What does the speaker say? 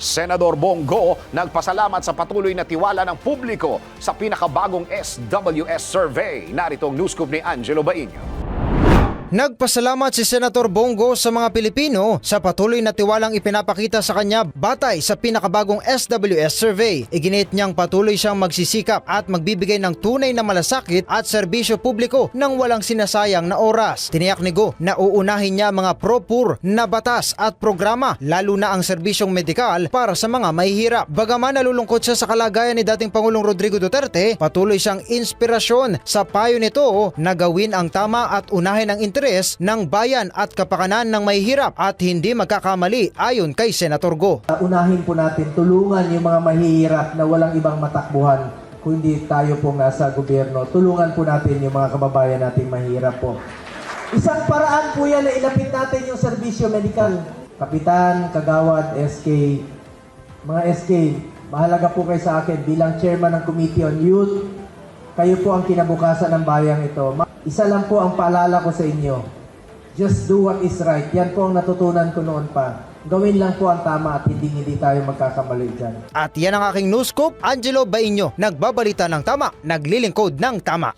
Senador Bongo nagpasalamat sa patuloy na tiwala ng publiko sa pinakabagong SWS survey. Narito ang news ni Angelo Bainho. Nagpasalamat si Senator Bongo sa mga Pilipino sa patuloy na tiwalang ipinapakita sa kanya batay sa pinakabagong SWS survey. Iginit niyang patuloy siyang magsisikap at magbibigay ng tunay na malasakit at serbisyo publiko nang walang sinasayang na oras. Tiniyak ni Go na uunahin niya mga pro-poor na batas at programa lalo na ang serbisyong medikal para sa mga mahihirap. Bagaman nalulungkot siya sa kalagayan ni dating Pangulong Rodrigo Duterte, patuloy siyang inspirasyon sa payo nito na gawin ang tama at unahin ang interes ng bayan at kapakanan ng mahihirap at hindi magkakamali ayon kay Senator Go. unahin po natin tulungan yung mga mahihirap na walang ibang matakbuhan kundi tayo pong nasa gobyerno. Tulungan po natin yung mga kababayan nating mahirap po. Isang paraan po yan na ilapit natin yung serbisyo medikal. Kapitan, Kagawad, SK, mga SK, mahalaga po kayo sa akin bilang chairman ng Committee on Youth. Kayo po ang kinabukasan ng bayang ito. Isa lang po ang paalala ko sa inyo. Just do what is right. Yan po ang natutunan ko noon pa. Gawin lang po ang tama at hindi hindi tayo magkakamali dyan. At yan ang aking news scoop, Angelo Bainyo, nagbabalita ng tama, naglilingkod ng tama.